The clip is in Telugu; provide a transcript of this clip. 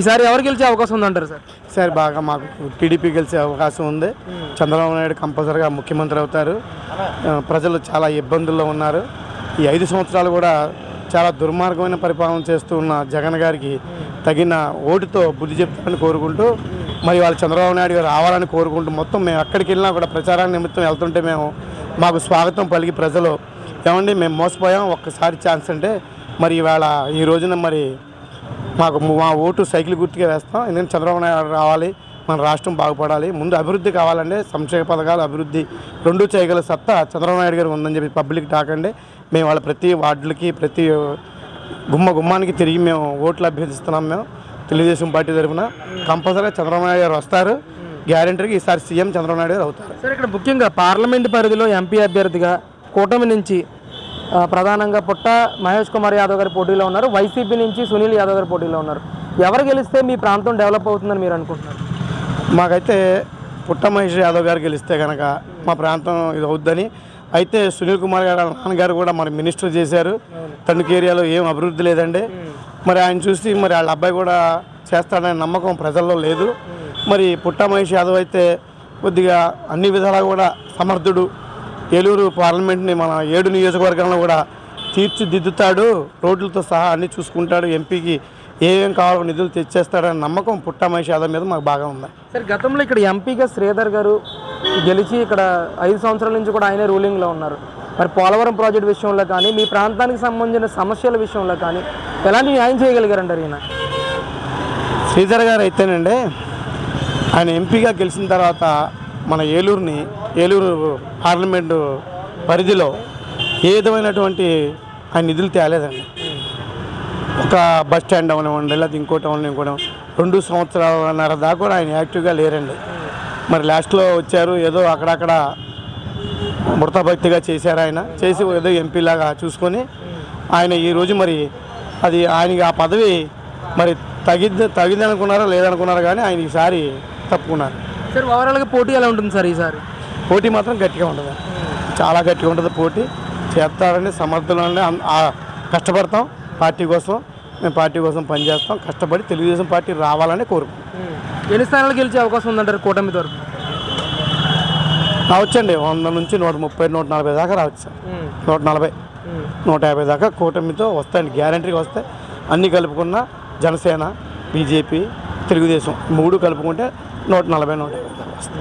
ఈసారి ఎవరు గెలిచే అవకాశం ఉందంటారు సార్? సార్ బాగా మాకు టీడీపీ గెలిచే అవకాశం ఉంది. చంద్రబాబు నాయుడు కంపల్సరీగా ముఖ్యమంత్రి అవుతారు. ప్రజలు చాలా ఇబ్బందుల్లో ఉన్నారు. ఈ ఐదు సంవత్సరాలు కూడా చాలా దుర్మార్గమైన పరిపాలన చేస్తూ ఉన్న జగన్ గారికి తగిన ఓటుతో బుద్ధి చెప్తారని కోరుకుంటూ మరి వాళ్ళు చంద్రబాబు నాయుడు గారు రావాలని కోరుకుంటూ మొత్తం మేము ఎక్కడికి వెళ్ళినా కూడా ప్రచారాన్ని నిమిత్తం వెళ్తుంటే మేము మాకు స్వాగతం పలికి ప్రజలు. ఏమండి మేము మోసపోయాం. ఒక్కసారి ఛాన్స్ అంటే మరి ఇవాళ ఈ రోజున మరి మాకు మా ఓటు సైకిల్ గుర్తుగా వేస్తాం. ఎందుకంటే చంద్రబాబు నాయుడు రావాలి మన రాష్ట్రం బాగుపడాలి. ముందు అభివృద్ధి కావాలంటే సంక్షేమ పథకాలు అభివృద్ధి రెండు చేయగల సత్తా చంద్రబాబు నాయుడు గారు ఉందని చెప్పి పబ్లిక్ టాకండి మేము వాళ్ళ ప్రతి వార్డులకి ప్రతి గుమ్మ గుమ్మానికి తిరిగి మేము ఓట్లు అభ్యర్థిస్తున్నాం మేము. తెలుగుదేశం పార్టీ తరఫున కంపల్సరీగా చంద్రబాబు నాయుడు గారు వస్తారు. గ్యారంటీగా ఈసారి సీఎం చంద్రబాబు నాయుడు గారు అవుతారు. సార్ ఇక్కడ ముఖ్యంగా పార్లమెంట్ పరిధిలో ఎంపీ అభ్యర్థిగా కూటమి నుంచి ప్రధానంగా పుట్ట మహేష్ కుమార్ యాదవ్ గారి పోటీలో ఉన్నారు. వైసీపీ నుంచి సునీల్ యాదవ్ గారి పోటీలో ఉన్నారు. ఎవరు గెలిస్తే మీ ప్రాంతం డెవలప్ అవుతుందని మీరు అనుకుంటున్నారు? మాకైతే పుట్ట మహేష్ యాదవ్ గారు గెలిస్తే కనుక మా ప్రాంతం ఇది అవుద్దని. అయితే సునీల్ కుమార్ గారు నాన్నగారు కూడా మరి మినిస్టర్ చేశారు. తణుకు ఏరియాలో ఏం అభివృద్ధి లేదండి. మరి ఆయన చూసి మరి వాళ్ళ అబ్బాయి కూడా చేస్తాడనే నమ్మకం ప్రజల్లో లేదు. మరి పుట్ట మహేష్ యాదవ్ అయితే కొద్దిగా అన్ని విధాలా కూడా సమర్థుడు. ఏలూరు పార్లమెంట్ని మన ఏడు నియోజకవర్గంలో కూడా తీర్చిదిద్దుతాడు. రోడ్లతో సహా అన్ని చూసుకుంటాడు. ఎంపీకి ఏమేం కావాలో నిధులు తెచ్చేస్తాడనే నమ్మకం పుట్ట మహేష్ యాదవ్ మీద మాకు బాగా ఉంది. సార్ గతంలో ఇక్కడ ఎంపీగా శ్రీధర్ గారు గెలిచి ఇక్కడ ఐదు సంవత్సరాల నుంచి కూడా ఆయనే రూలింగ్లో ఉన్నారు. మరి పోలవరం ప్రాజెక్ట్ విషయంలో కానీ మీ ప్రాంతానికి సంబంధించిన సమస్యల విషయంలో కానీ ఎలాంటి న్యాయం చేయగలిగారంటారు ఈయన? శ్రీధర్ గారు అయితేనండి ఆయన ఎంపీగా గెలిచిన తర్వాత మన ఏలూరుని ఏలూరు పార్లమెంటు పరిధిలో ఏ విధమైనటువంటి ఆయన నిధులు తేలేదండి. ఒక బస్ స్టాండ్ అవనివ్వండి లేదా ఇంకోటి అవన్నీ ఇంకోటి రెండు సంవత్సరాలన్నర దాకా కూడా ఆయన యాక్టివ్గా లేరండి. మరి లాస్ట్లో వచ్చారు ఏదో అక్కడక్కడ మృతభక్తిగా చేశారు ఆయన చేసి ఏదో ఎంపీలాగా చూసుకొని ఆయన ఈరోజు మరి అది ఆయనకి ఆ పదవి మరి తగిద్ద తగిందనుకున్నారో లేదనుకున్నారో కానీ ఆయన ఈసారి తప్పుకున్నారు. సార్ ఓవరాల్గా పోటీ ఎలా ఉంటుంది సార్ ఈసారి? పోటీ మాత్రం గట్టిగా ఉంటుంది. చాలా గట్టిగా ఉంటుంది పోటీ. చేస్తారని సమర్థులు అండి అం- ఆ కష్టపడతాం. పార్టీ కోసం మేము పార్టీ కోసం పనిచేస్తాం. కష్టపడి తెలుగుదేశం పార్టీ రావాలని కోరుకుంటాం ఎన్ని స్థానాలు గెలిచే అవకాశం ఉందంటారు కూటమి తరఫు రావచ్చండి. వంద నుంచి నూట ముప్పై నూట నలభై దాకా రావచ్చు సార్. నూట నలభై నూట యాభై దాకా కూటమితో వస్తాయండి. గ్యారంటీగా వస్తాయి. అన్నీ కలుపుకున్న జనసేన బీజేపీ తెలుగుదేశం మూడు కలుపుకుంటే నూట నలభై నూట. యాభై